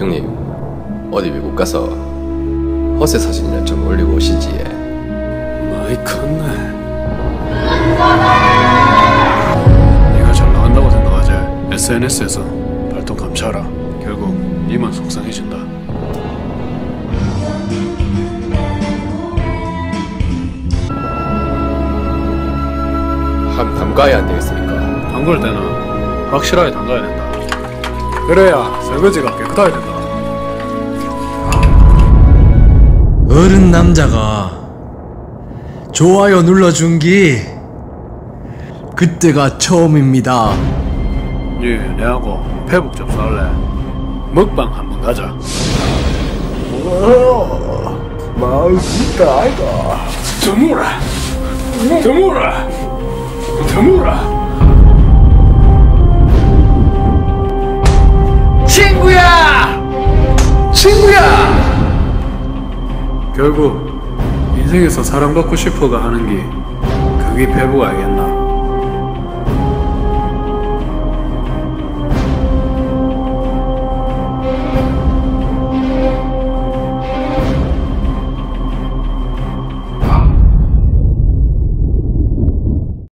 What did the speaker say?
형님 어디 외국 가서 허세 사진이나 좀 올리고 오시지 많이 컸네. 네가 잘 나간다고 생각하지. SNS에서 발동 감춰라. 결국 니만 속상해진다. 한 담가야 안 되겠습니까? 담글 때는 확실하게 담가야 된다. 그래야 설거지가 깨끗하게 된다. 어른 남자가 좋아요 눌러준 기 그때가 처음입니다. 니 내하고 페북 접수할래? 먹방 한번 가자. 더 물어! 더 물어! 더 물어! 친구야! 결국 인생에서 사랑받고 싶어가 하는 게 그게 페북 알겠나?